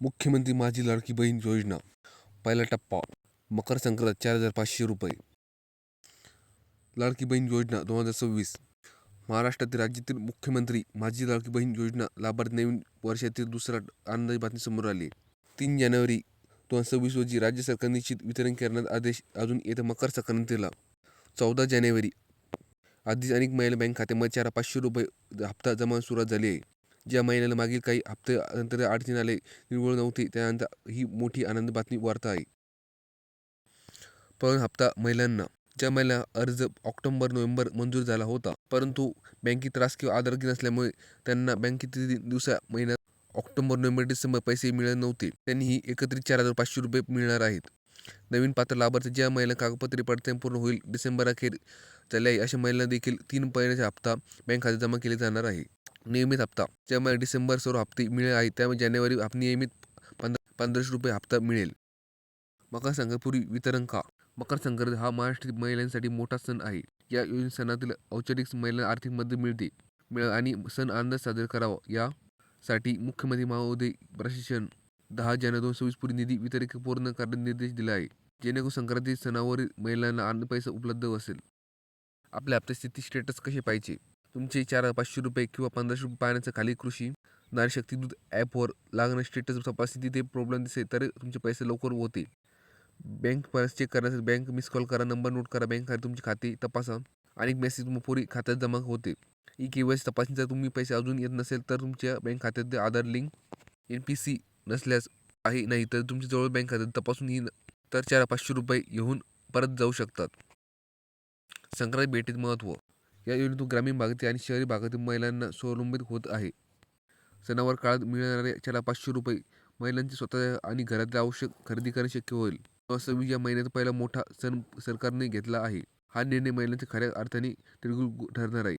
मुख्यमंत्री माझी लाडकी बहीण योजना. पहिला टप्पा मकर संक्रांत चार हजार पाचशे रुपये. लाडकी बहीण योजना दोन हजार सव्वीस. महाराष्ट्रातील राज्यातील मुख्यमंत्री माझी लाडकी बहीण योजना लाभार्थी नवीन वर्षातील दुसरा आनंदाची बातमी समोर आली. तीन जानेवारी दोन हजार सव्वीस रोजी राज्य सरकार निश्चित वितरण करण्यात आदेश अजून येत्या मकर संक्रांतीला. चौदा जानेवारी आधीच अनेक महिला बँक खात्यामध्ये चार पाचशे रुपये हप्ता जमा सुरुवात झाली आहे. ज्या महिन्याला मागील काही हप्ते नंतर अडचण आले निव्वळ नव्हते त्यानंतर ही मोठी आनंद बातमी वार्ता आहे. पण हप्ता महिलांना ज्या महिला अर्ज ऑक्टोबर नोव्हेंबर मंजूर झाला होता परंतु बँकेत त्रास किंवा आधारकी नसल्यामुळे त्यांना बँकेतील दिवसा महिन्यात ऑक्टोबर नोव्हेंबर डिसेंबर पैसे मिळत नव्हते. त्यांनीही एकत्रित चार हजार पाचशे रुपये मिळणार आहेत. नवीन पात्र लाभार्थी ज्या महिला कागदपत्रे पडताळणी पूर्ण होईल डिसेंबर अखेर झाले आहे अशा महिला देखील तीन महिन्याचा हप्ता बँक खात्यात जमा केले जाणार आहे. नियमित हप्ता ज्यामुळे डिसेंबर सर्व हप्ते मिळेल आहे त्यामुळे जानेवारी हप्ते नियमित पंधरा पंधराशे रुपये हप्ता मिळेल. मकर संक्रांतपूर्वी वितरण का? मकर संक्रांत हा महाराष्ट्रातील महिलांसाठी मोठा सण आहे. या सणातील औपचारिक महिलांना आर्थिक मदत मिळते मिळ आणि सण आनंद साजरा करावा. यासाठी मुख्यमंत्री महोदय प्रशिक्षण दहा जानेवारी दोन सव्वीस पूर्वी निधी वितरित पूर्ण करण्यात निर्देश दिला आहे जेणेकरून संक्रांती सणावरील महिलांना अन्न पैसा उपलब्ध असेल. आपल्या हप्त्याची स्थिती स्टेटस कसे पाहिजे तुमचे चार पाचशे रुपये किंवा पंधराशे रुपये पाहण्याचं खाली कृषी नारी शक्ती दूध ॲपवर लागणं स्टेटस तपासणी तिथे प्रॉब्लेम दिसेल तर तुमचे पैसे लवकर होते बँक बॅलन्स चेक करण्यासाठी बँक मिस कॉल करा नंबर नोट करा बँक खाते तुमचे खाते तपासा आणि मेसेज तुम्हाला पुरी खात्यात जमा होते. ई के वाय सी तपासणी जर तुम्ही पैसे अजून येत नसेल तर तुमच्या बँक खात्यात Aadhaar link N P C नसल्यास आहे नाही तर तुमच्या जवळ बँक खात्यात तपासून येईल तर चार पाचशे रुपये घेऊन परत जाऊ शकतात. संक्रांत भेटीत महत्त्व या योजनेतून ग्रामीण भागातील आणि शहरी भागातील महिलांना स्वावलंबित होत आहे. सणावर काळात मिळणारे चार पाचशे रुपये महिलांचे स्वतः आणि घरातले आवश्यक खरेदी करणे शक्य होईल. सव्वीस या महिन्यात पहिला मोठा सण सरकारने घेतला आहे. हा निर्णय महिलांच्या खऱ्या अर्थाने तिळगुळ ठरणार आहे.